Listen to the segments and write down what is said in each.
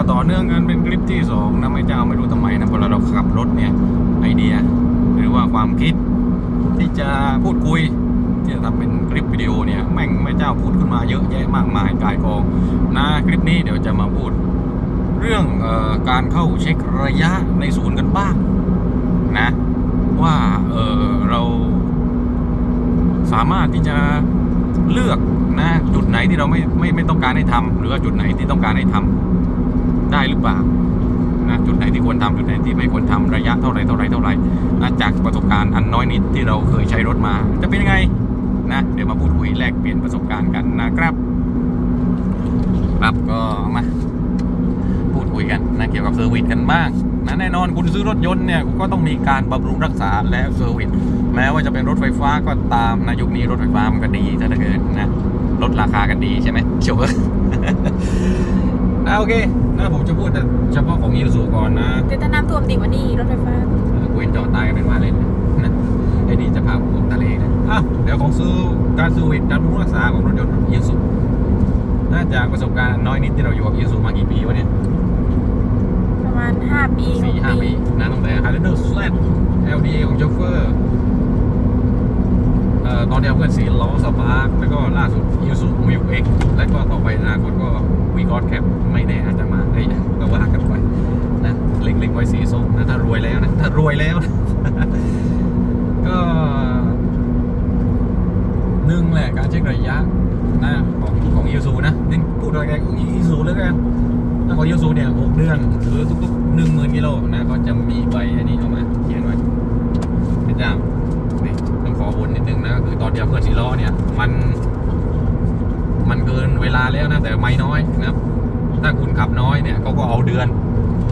ก็ต่อเนื่องกันเป็นคลิปที่สองนะไม่เจ้าไม่รู้ทำไมนะเวลาเราขับรถเนี่ยไอเดีย หรือว่าความคิด ที่จะพูดคุย ที่จะทำเป็นคลิปวิดีโอเนี่ยแม่งไม่เจ้าพูดขึ้นมาเยอะแยะมากมายกายกองนะคลิปนี้เดี๋ยวจะมาพูด เรื่องออการเข้าเช็คระยะในศูนย์กันบ้างนะว่าเออเราสามารถที่จะเลือกนะจุดไหนที่เราไม่ไม่ไม่ต้องการให้ทำหรือว่าจุดไหนที่ต้องการให้ทำ ได้หรือเปล่านะจุดไหนที่ควรทำจุดไหนที่ไม่ควรทำระยะเท่าไหรเท่าไหรเท่าไหรนะจากประสบการณ์อันน้อยนิดที่เราเคยใช้รถมา จะเป็นยังไงนะเดี๋ยวมาพูดคุยแลกเปลี่ยนประสบการณ์กันนะครับครับก็มาพูดคุยกันนะเกี่ยวกับเซอร์วิสกันบ้างนะแน่นอนคุณซื้อรถยนต์เนี่ยก็ต้องมีการบำรุงรักษาและเซอร์วิสแม้ว่าจะเป็นรถไฟฟ้าก็ตามนะยุคนี้รถไฟฟ้ามันก็ดีซะเหลือเกินนะลดราคากันดีใช่ไหมเชียว นะโอเคนะผมจะพูดแต่เฉพาะของอีซูก่อนนะเดี๋ยวจะน้ำท่วมดิวันนี้รถไฟฟ้าเออกูเห็นจอดตายกันเป็นว่าเล่นนะไอ้นี่จะพาผมลงทะเลนะอ้าวเดี๋ยวของซื้อการเซอร์วิสการบำรุงรักษาของรถยนต์อีซูน่าจากประสบการณ์อันน้อยนิดที่เราอยู่กับอีซูมากี่ปีวะเนี่ยประมาณ 5 ปีสี่ห้า6ปีนะตั้งแต่ Highlander Z LDA ของโชเฟอร์เอ่อ ตอนเดียวเพื่อนสีล้อสปาร์คแล้วก็ล่าสุด i s u m i l X แล้วก็ต่อไปอนาคตก็วีกอ d แคปไม่แน่อาจจะมาเอ้ก็ว่ากันไปนะเล็งๆไว้สีส้มนะถ้ารวยแล้วนะถ้ารวยแล้วนะก็หนึ่งแหละการเช็คระยะนะของของ i s u นะนี่พูดอะไรของ i s u แล้วกันถ้าของยูซูเนี่ยหกเดือนหรือทุกๆหนึ่งหมื่นกิโลนะก็จะมีใบอันนี้เอามาเขียนไว้พระเจ้า ต้องขอวนนิดนึงนะก็คือตอนเดียวเพื่อนสีล้อเนี่ยมันมันเกินเวลาแล้วนะแต่ไม่น้อยนะครับ ถ้าคุณขับน้อยเนี่ยเขาก็เอาเดือน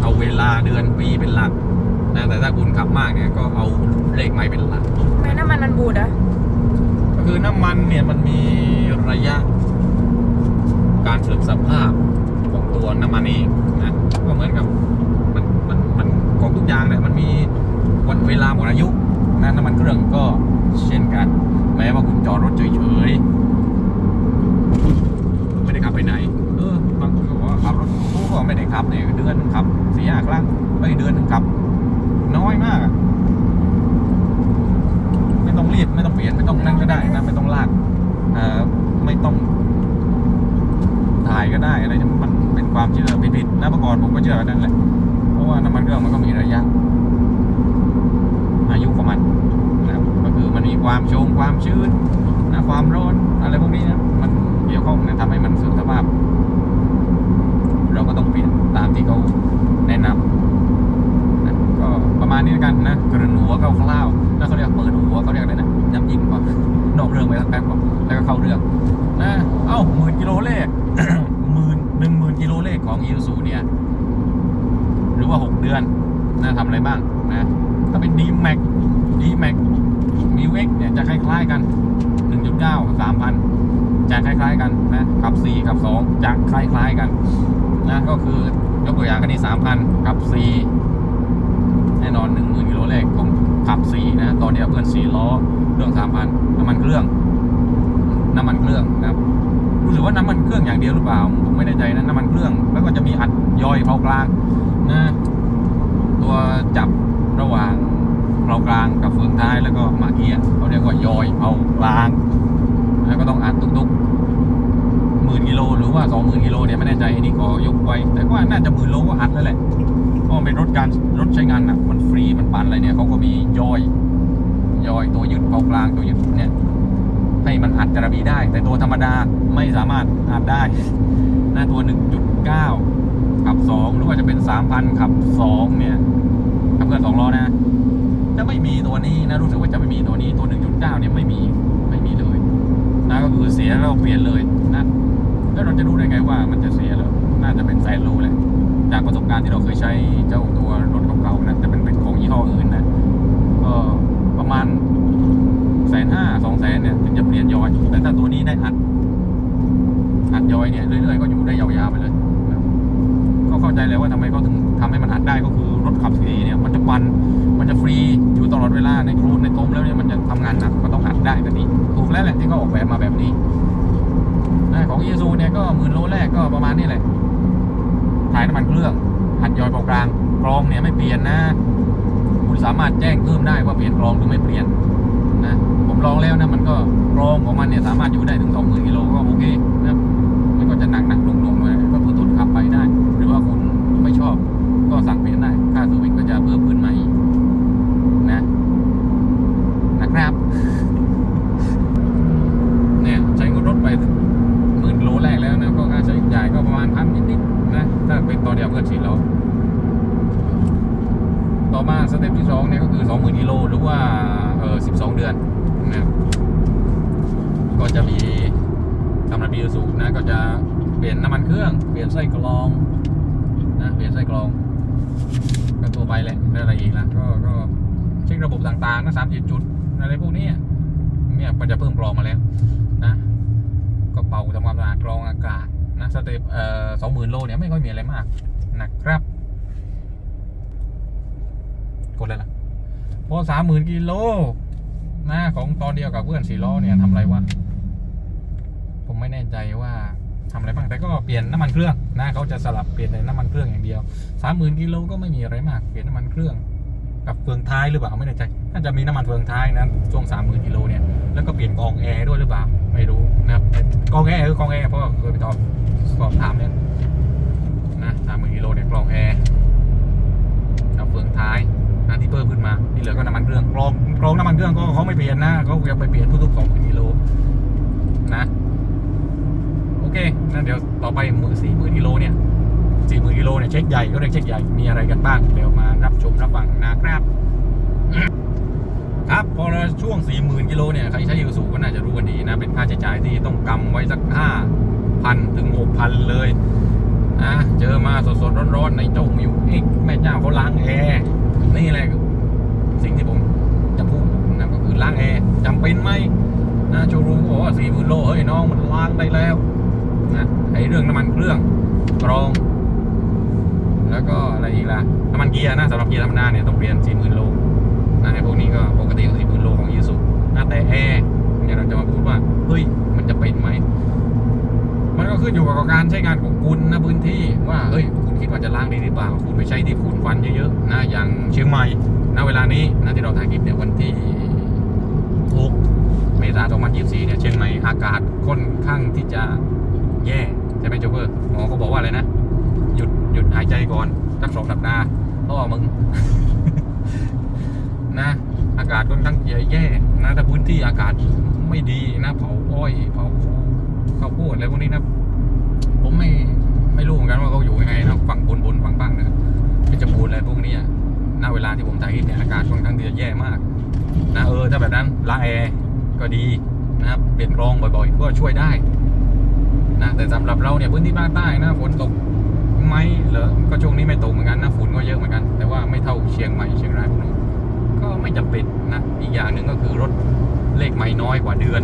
เอาเวลาเดือนปีเป็นหลักนะแต่ถ้าคุณขับมากเนี่ยก็เอาเลขไม้เป็นหลักไม่น้ำมันมันบูดเหรอะก็คือน้ำมันเนี่ยมันมีระยะ การเสื่อมสภาพของตัวน้ำมันเองนะก็เหมือนกับมันมันมันของทุกอย่างเนี่ยมันมีวันเวลาหมดอายุนะน้ำมันเครื่องก็เช่นกัน แม้ว่าคุณ จอดรถเฉยๆไม่ได้ขับไปไหน เออบางคนก็บอกว่าขับรถตู้ก็ไม่ได้ขับเนี่ยเดือนนึงขับสี่ห้าครั้งไปเดือนนึงขับ น้อยมาก ไม่ต้องรีบไม่ต้องเปลี่ยนไม่ต้องนั่นก็ได้นะไม่ต้องลากเอ่อไม่ต้องถ่ายก็ได้อะไรเนี่ยมันเป็นความเชื่อผิดๆนะเมื่อก่อนผมก็เชื่อแบบนั้นแหละเพราะว่าน้ำมันเครื่องมันก็มีระยะอายุของมัน มันมีความชงความชื้นนะความร้อนอะไรพวกนี้นะมันเกี่ยวข้องนะทำให้มันสื่อมสภาพ เราก็ต้องเปลี่ยนตามที่เขาแนะนำนะก็ประมาณนี้กันนะกระหนหัวคร่าวแล้วเขาเรียกเปิดหัวเขาเรียกอะไรนะน้ำยิ้มก่อนนอกเรื่องไปสักแป๊บก่อนแล้วก็เข้าเรื่องนะเอ้าหมื่นกิโลเลขหมื่นหนึ่งหมื่นกิโลเลขของอีซูเนี่ยหรือว่าหกเดือนนะทำอะไรบ้างนะถ้าเป็นดีแม็กดีแม็ก มิวเอ็กเนี่ยจะคล้ายๆกัน 1.9 3,000 จะคล้ายๆกันนะขับ 4 กับ 2 จะคล้ายๆกันนะก็คือยกตัวอย่างกันที่3,000 กับ 4 แน่นอน 10,000กิโลเลขของขับ 4 นะตอนเดียวเพื่อน 4 ล้อเครื่อง 3,000 น้ำมันเครื่อง น้ำมันเครื่องนะครับรู้สึกว่าน้ำมันเครื่องอย่างเดียวหรือเปล่า ผมไม่แน่ใจนะน้ำมันเครื่อง แล้วก็จะมีอัดย่อยเพลากลางนะตัวจับระหว่าง เพลากลางกับเฟืองท้ายแล้วก็มาเกียเขาเรียกว่ายอยเพลากลาง แล้วก็ต้องอัดตุกๆหมื่นกิโลหรือว่าสองหมื่นกิโลเนี่ยไม่แน่ใจอันนี้ขอยกไว้ แต่ว่าน่าจะหมื่นโลก็อัดแล้วแหละเพราะมันเป็นรถการรถใช้งานหนักมันฟรีมันปั่นอะไรเนี่ยเขาก็มียอยยอยตัวยึดเพลากลางตัวยึดเนี่ยให้มันอัดจระบีได้ แต่ตัวธรรมดาไม่สามารถอัดได้หน้าตัว 1.9ขับ 2 หรือว่าจะเป็น 3,000ขับ 2 เนี่ยขับเคลื่อน2ล้อนะ จะไม่มีตัวนี้นะรู้สึกว่าจะไม่มีตัวนี้ตัว 1.9 เนี่ยไม่มีไม่มีเลยนะก็คือเสียแล้วเปลี่ยนเลยนะแล้วเราจะรู้ได้ไงว่ามันจะเสียแล้วน่าจะเป็นแสนโลแหละจากประสบการณ์ที่เราเคยใช้เจ้าตัวรถเก่าๆนะแต่เป็นเป็นของยี่ห้ออื่นนะก็ประมาณแสนห้าสองแสนเนี่ยถึงจะเปลี่ยนยอยแต่ถ้าตัวนี้ได้อัดอัดยอยเนี่ยเรื่อยๆก็อยู่ได้ยาวๆไปเลย ก็เข้าใจแล้วว่าทำไมเขาถึงทำให้มันอัดได้ก็คือรถขับสีเนี่ยมันจะปันมันจะฟรีอยู่ตลอดเวลาในโครูนในตมแล้วเนี่ยมันจะทำงานหนักก็ต้องอัดได้แบบนี้ถูกแล้วแหละที่เขาออกแบบมาแบบนี้นะของอีซูเนี่ยก็หมื่นโลแรกก็ประมาณนี้แหละถ่ายน้ำมันเครื่องหัดยอยเบากลางกรองเนี่ยไม่เปลี่ยนนะ คุณสามารถแจ้งเพิ่มได้ว่าเปลี่ยนกรองหรือไม่เปลี่ยนนะผมลองแล้วนะมันก็กรองของมันเนี่ยสามารถอยู่ได้ถึง20,000กิโลก็โอเคนะมันก็จะหนักหนักลงลงเลยก็ผู้ตุนขับไปได้ หรือว่าคุณไม่ชอบก็สั่งเปลี่ยนได้ ค่าเซอร์วิสก็จะเพิ่มขึ้นมาอีกนะนะครับ เนี่ยใช้เงินรถไปหมื่นโลแรกแล้วนะก็ค่าใช้จ่ายก็ประมาณพันนิดๆนะถ้าเป็นตัวเดียวเพื่อนสี่ล้อต่อมาสเต็ป ที่สองเนี่ยก็คือสองหมื่นกิโลหรือว่าเออสิบสองเดือนนะครับก็จะมีสำหรับบีสูนะก็จะเปลี่ยนน้ำมันเครื่อง เปลี่ยนไส้กรองนะเปลี่ยนไส้กรอง ก็ตัวไปแหละอะไรอีกล่ะก็ก็เช็คระบบต่างๆนะสามสิบจุดอะไรพวกนี้เนี่ยมันจะเพิ่มกรองมาแล้วนะก็เป่าทำความสะอาดกรองอากาศนะสเต็ปเอ่อสองหมื่นโลเนี่ยไม่ค่อยมีอะไรมากนะครับ กดเลยล่ะพอสามหมื่นกิโลนะของตอนเดียวกับเพื่อนสี่ล้อเนี่ยทำอะไรวะผมไม่แน่ใจว่าทำอะไรบ้างแต่ก็เปลี่ยนน้ำมันเครื่องนะเขาจะสลับเปลี่ยนในน้ำมันเครื่องอย่างเดียวสามหมื่นกิโลก็ไม่มีอะไรมากเปลี่ยนน้ำมันเครื่อง กับเฟืองท้ายหรือเปล่าไม่แน่ใจน่าจะมีน้ำมันเฟืองท้ายนะช่วงสามหมื่นกิโลเนี่ยแล้วก็เปลี่ยนกองแอร์ด้วยหรือเปล่าไม่รู้นะครับกองแอร์คือกองแอร์เพราะเคยไปตอบสอบถามเนี่ยนะสามหมื่นกิโลเนี่ยกองแอร์กับเฟืองท้าย นะที่เพิ่มขึ้นมาที่เหลือก็น้ำมันเครื่องกรองกรองน้ำมันเครื่องก็เขาไม่เปลี่ยนนะเขาจะไปเปลี่ยนทุกๆสองหมื่นกิโลนะโอเคนะเดี๋ยวต่อไปหมื่นสี่หมื่นกิโลเนี่ยสี่หมื่นกิโลเนี่ยเช็คใหญ่ก็เรียกเช็คใหญ่มีอะไรกันบ้างเดี๋ยวมารับชมรับฟังนะครับครับพอช่วง 4 0,000กิโลเนี่ยใครใช้ยูสูก็น่าจะรู้กันดีนะ เป็นค่าใช้จ่ายที่ต้องกำไว้สัก 5,000 ถึง 6,000 เลยนะเจอมาสดๆ ร้อนๆ ในเจ้ามิวเอ็กแม่เจ้าเขาล้างแอร์ นี่แหละสิ่งที่ผมจะพูดนะก็คือล้างแอร์จำเป็นไหมนะโชว์รูมบอกว่า40,000โลเฮ้ยน้องมันล้างได้แล้วนะไอเรื่องน้ำมันเครื่องกรอง แล้วก็อะไรอีกล่ะน้ำมันเกียร์นะสำหรับเกียร์ธรรมดาเนี่ยต้องเปลี่ยน40,000โลนะไอ้พวกนี้ก็ปกติก็40,000โลของยีสุนะแต่แอร์เนี่ยเราจะมาพูดว่าเฮ้ยมันจะเป็นไหม มันก็ขึ้นอยู่กับการใช้งานของคุณนะพื้นที่ว่าเฮ้ยคุณคิดว่าจะล้างดีหรือเปล่าคุณไปใช้ที่ฝุ่นควันเยอะๆนะอย่างเชียงใหม่ณเวลานี้นะที่เราถ่ายคลิปเนี่ยวันที่6เมษายน2024เนี่ยเชียงใหม่อากาศค่อนข้างที่จะแย่ใช่ไหมโจเฟอร์หมอก็บอกว่าอะไรนะ หยุดหยุดหายใจก่อนสักสองสัปดาห์เพราะว่ามึงนะอากาศค่อนข้างแย่นะแต่พื้นที่อากาศไม่ดีนะเผาอ้อยเผา ข้าวโพดอะไรพวกนี้นะผมไม่ไม่รู้เหมือนกันว่าเขาอยู่ยังไงนะฝั่งบนบนฝั่งบ้างนะครับเพชรบูรณ์อะไรพวกนี้อะณเวลาที่ผมถ่ายคลิปเนี่ยอากาศค่อนข้างที่จะแย่มากนะเออถ้าแบบนั้นล้างแอร์ก็ดีนะครับเปลี่ยนรองบ่อยๆ ก็ช่วยได้นะแต่สำหรับเราเนี่ยพื้นที่ภาคใต้นะฝนตกไหมเหรอก็ช่วงนี้ไม่ตกเหมือนกันนะฝุ่นก็เยอะเหมือนกัน แต่ว่าไม่เท่าเชียงใหม่เชียงรายพวกนี้ก็ไม่จำเป็นนะอีกอย่างหนึ่งก็คือรถเลขไม้น้อยกว่าเดือน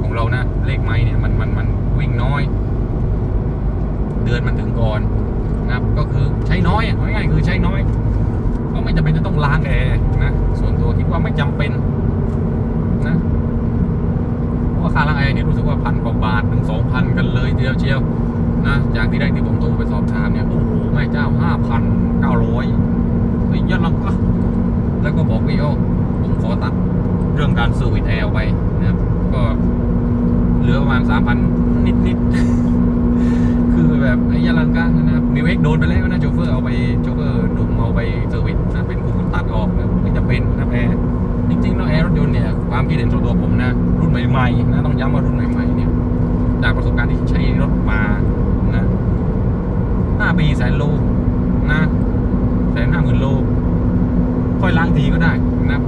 ของเรานะ เลขไม้เนี่ยมันมันมันวิ่งน้อย เดือนมันถึงก่อนนะครับ ก็คือใช้น้อยง่ายๆคือใช้น้อย ก็ไม่จำเป็นจะต้องล้างแอร์นะ ส่วนตัวคิดว่าไม่จำเป็นนะเพราะว่าค่าล้างแอร์เนี่ยรู้สึกว่าพันกว่าบาทถึงสองพันกันเลยเดียวเชียวนะจากที่แรกที่ผมโทรไปสอบถามเนี่ยโอ้โหแม่เจ้าห้าพันเก้าร้อยเฮ้ยยอดลังก็แล้วก็บอกพี่โอผมขอตัดเรื่องการเซอร์วิสแอร์ไป ก็เหลือประมาณสามพันนิดนิดคือแบบไอ้ยาลังกานะครับมิวเอ็กโดนไปแล้วนะโชเฟอร์เอาไปโชเฟอร์หนุ่มเอาไปเซอร์วิสนะเป็นกูตัดออกนะไม่จะเป็นนะแอร์จริงๆแล้วแอร์รถยนต์เนี่ยความคิดเห็นส่วนตัวผมนะรุ่นใหม่ๆนะต้องย้ำว่ารุ่นใหม่ๆเนี่ยจากประสบการณ์ที่ใช้รถมานะห้าปีแสนโลนะแสนห้าหมื่นโลค่อยล้างทีก็ได้นะ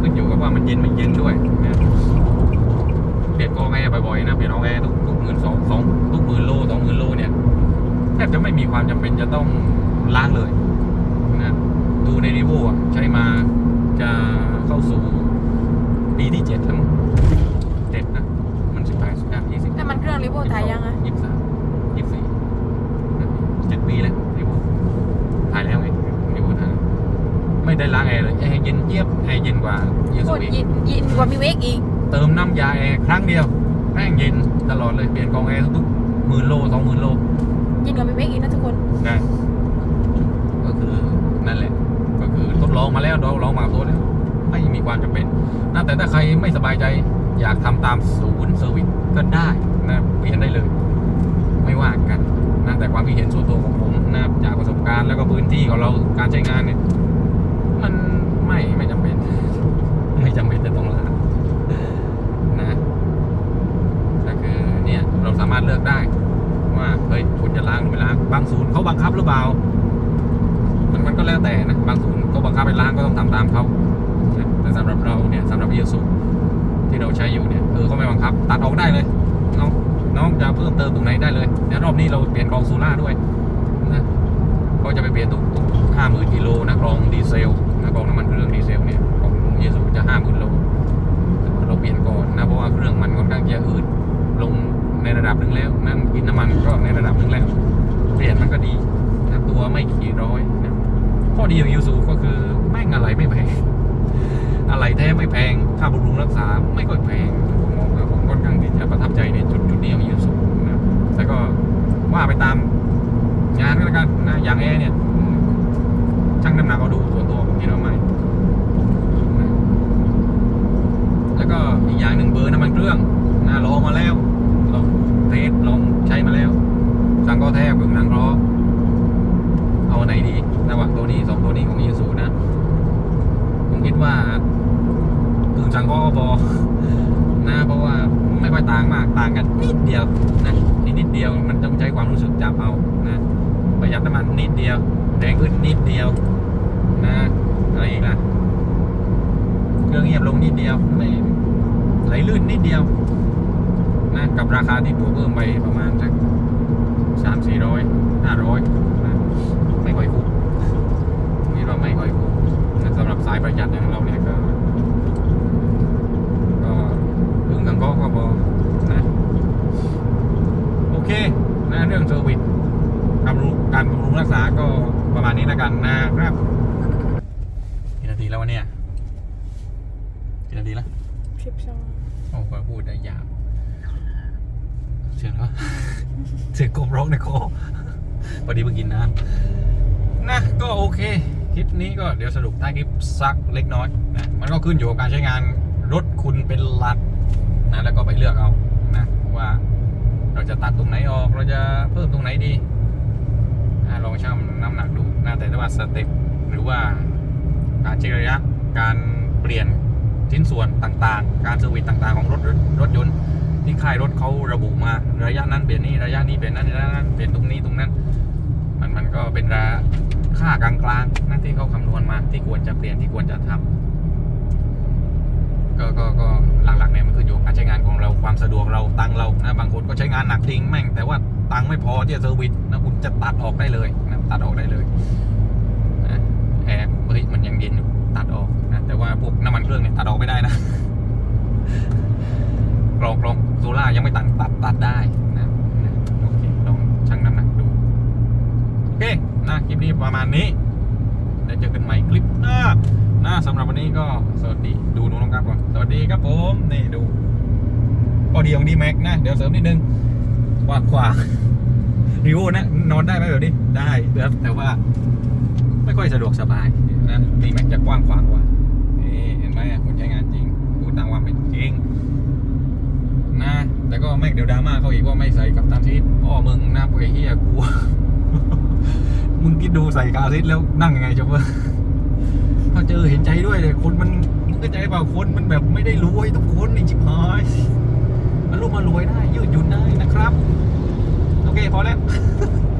ขึ้นอยู่กับว่ามันเย็นไม่เย็นด้วยนะ เปลี่ยนกองแอร์บ่อยๆนะเปลี่ยนกองแอร์ทุกทุกหมื่นสองสองทุกหมื่นโลสองหมื่นโลเนี่ยแทบจะไม่มีความจำเป็นจะต้องล้างเลยนะดูในรีวิวอะใช้มาจะเข้าสู่ปีที่เจ็ดแล้วมั้งเจ็ดนะมันสิบแปดสิบเก้ายี่สิบน้ำมันเครื่องริโบถ่ายยังอะยี่สิบสามยี่สิบสี่เจ็ดปีแล้วรีโวถ่ายแล้วไงรีโวถ่ายแล้วไม่ได้ล้างแอร์เลยแอร์เย็นเจี๊ยบแอร์เย็นกว่ายูโคสุตรอีกยินยินกว่ามิวเอ็กอีก เติมน้ำยาแอร์ครั้งเดียวแม่งเย็นตลอดเลยเปลี่ยนกองแอร์ทุกๆหมื่นโลสองหมื่นโลยินกว่าพี่เมกอีกนะทุกคนนะก็คือนั่นแหละ ก็คือทดลองมาแล้วเราลองมาตัวแล้วไม่มีความจำเป็นนะแต่ถ้าใครไม่สบายใจอยากทำตามศูนย์เซอร์วิสก็ได้นะเปลี่ยนได้เลย ไม่ว่ากันนะแต่ความคิดเห็นส่วนตัวของผมนะครับจากประสบการณ์แล้วก็พื้นที่ของเราการใช้งานเนี่ย มันไม่ไม่จำเป็น ไม่จำเป็นจะต้องล้างนะก็คือ เราสามารถเลือกได้ ว่าเฮ้ยคุณจะล้างหรือไม่ล้างบางศูนย์เขาบังคับหรือเปล่า มันมันก็แล้วแต่นะบางศูนย์เขาบังคับให้ล้างก็ต้องทำตามเขาแต่สำหรับเราเนี่ยสำหรับเยสุที่เราใช้อยู่เนี่ยเออเขาไม่บังคับ ตัดออกได้เลยน้องน้องจะเพิ่มเติมตรงไหนได้เลยเดี๋ยวรอบนี้เราเปลี่ยนกรองซูล่าด้วยนะก็จะไปเปลี่ยนทุกห้าหมื่นกิโลนะกรองดีเซลนะกรองน้ำมันเครื่องดีเซลเนี่ยของเยสุจะห้าหมื่นโลเราเปลี่ยนก่อนนะเพราะว่าเครื่องมันค่อนข้างจะอืดลง ในระดับหนึ่งแล้ว นั่นกินน้ำมันก็ในระดับหนึ่งแล้วเปลี่ยนมันก็ดีนะตัวไม่ขี่ร้อยนะข้อดีของยูซูก็คือแม่งอะไรไม่แพงอะไรแท้ไม่แพงค่าบำรุงรักษาไม่ค่อยแพงผมมองว่าผมค่อนข้างที่จะประทับใจในจุดจุดนี้ของยูซูนะแล้วก็ว่าไปตามงานก็แล้วกันนะอย่างแอร์เนี่ยช่างน้ำหนักเอาดูส่วนตัวผมคิดว่าไม่แล้วก็อีกอย่างหนึ่งเบอร์น้ำมันเครื่องนะลองมาแล้ว เทสลองใช้มาแล้ว สังก็แทบกับหนังล้อเอาไหนดีระหว่างตัวนี้สองตัวนี้ของยูซูนะ ผมคิดว่าตึงสังก็พอนะเพราะว่าไม่ค่อยต่างมากต่างกันนิดเดียวนะนิดนิดเดียวมันต้องใช้ความรู้สึกจับเอานะประหยัดน้ำมันนิดเดียวแรงขึ้นนิดเดียวนะอะไรอีกล่ะเครื่องเงียบลงนิดเดียวไม่ไหลลื่นนิดเดียว นะ กับราคาที่ผมเพิ่มไปประมาณสักสามสี่ร้อยห้าร้อยนะไม่ค่อยคุ้มนี่เราไม่ค่อยคุ้มนะสำหรับสายประหยัดอย่างเราเนี่ยก็ ก็ถึงทางก็ก็พอนะโอเคนะเรื่องเซอร์วิสการบำรุงการบำรุงรักษาก็ประมาณนี้แล้วกันนะครับกี่นาทีแล้ววะเนี่ยกี่นาทีแล้ว สิบสอง โอ้โหพูดได้ยาวเสียงแล้ว เสียงกบร้องในคอพอดีเพิ่งกินน้ำนะก็โอเค คลิปนี้ก็เดี๋ยวสรุปท้ายคลิปสักเล็กน้อยนะมันก็ขึ้นอยู่กับการใช้งานรถคุณเป็นหลักนะแล้วก็ไปเลือกเอานะว่าเราจะตัดตรงไหนออกเราจะเพิ่มตรงไหนดีนะลองชั่งน้ำหนักดูนะแต่ถ้าว่าสเต็ปหรือว่าการเช็คระยะการเปลี่ยนชิ้นส่วนต่างๆ การเซอร์วิสต่างๆ ของรถรถรถยนต์ที่ ค่ายรถเขาระบุมา ระยะนั้นเปลี่ยนนี่ระยะนี้เปลี่ยนนั่นระยะนั้นเปลี่ยนตรงนี้ตรงนั้น มันมันก็เป็นราค่ากลางๆนั่นที่เขาคำนวณมาที่ควรจะเปลี่ยนที่ควรจะทำก็ก็ก็หลักๆเนี่ยมันขึ้นอยู่การใช้งานของเราความสะดวกเราตังเรานะบางคนก็ใช้งานหนักจริงแม่งแต่ว่าตังไม่พอที่จะเซอร์วิสนะคุณจะตัดออกได้เลยนะตัดออกได้เลยนะแอร์เฮ้ยมันยังเย็นอยู่ตัดออกนะแต่ว่าพวกน้ำมันเครื่องเนี่ยตัดออกรองกรองโซล่ายังไม่ตัดตัดตัดได้นะนะโอเคลองชั่งน้ำหนักดู โอเคนะคลิปนี้ประมาณนี้แล้วเจอกันใหม่คลิปหน้านะสำหรับวันนี้ ก็สวัสดีดูน้องครับก่อนสวัสดีครับผมนี่ดูก็ดีของดีแม็กนะ เดี๋ยวเสริมนิดนึงกว้างขวารีโวนะ นอนได้ไหมแบบนี้ได้แต่แต่ว่า ไม่ค่อยสะดวกสบายนะดีแม็กจะกว้างขวางกว่านี่เห็นไหมคนใช้งานจริงพูดตามความเป็นจริงนะ แต่ก็ไม่เดี๋ยวดราม่าเขาอีกว่าไม่ใส่กับตามทิศพ่อมึงนะไอ้เฮียกูมึงคิดดูใส่กาซิสแล้วนั่งยังไงจ๊ะเพื่อเขาเจอเห็นใจด้วยเลยคนมันมึงก็ใจเปล่าคนมันแบบไม่ได้รวยทุกคนในชิบหายมันรู้มารวยได้ยืดหยุ่นได้นะครับ โอเคพอแล้ว